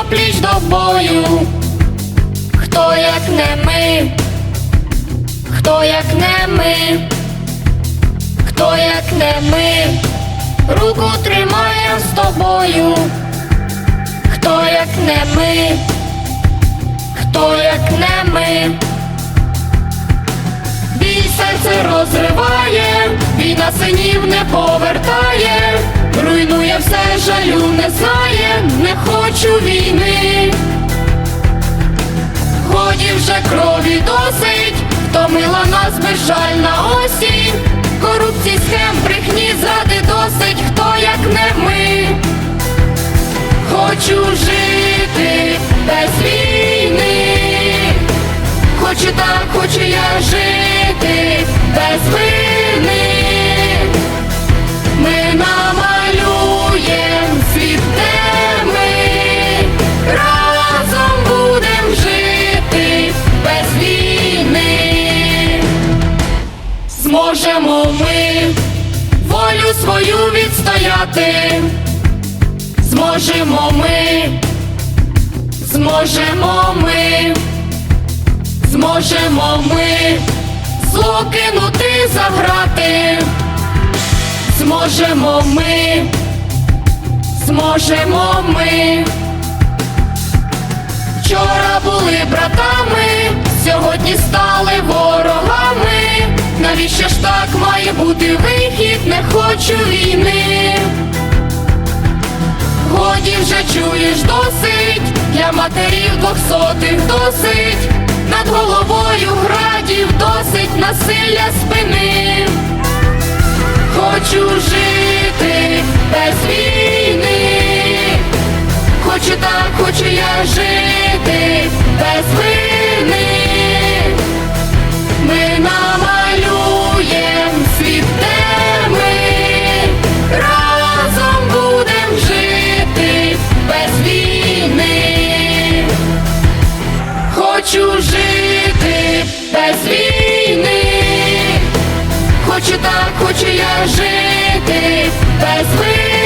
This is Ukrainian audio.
опліч до бою. Хто як не ми, хто як не ми, хто як не ми, руку тримаєм з тобою, хто як не ми, хто як не ми, бій серце розриває, війна синів не повертає, все, жалю не знає, не хочу війни. Годі вже крові досить, втомила нас безжальна осінь. Корупції, схем, брехні, зради досить, хто як не ми. Хочу жити без війни. Хочу так, хочу я жити без вини. Зможемо ми волю свою відстояти. Зможемо ми, зможемо ми, зможемо ми зло кинути заграти. Зможемо ми, зможемо ми. Вчора були братами, бути вихід? Не хочу війни. Годі вже чуєш досить, для матерів двохсотих досить, над головою градів досить насилля спини. Хочу жити без війни. Без війни. Хочу так, хочу я жити без вини.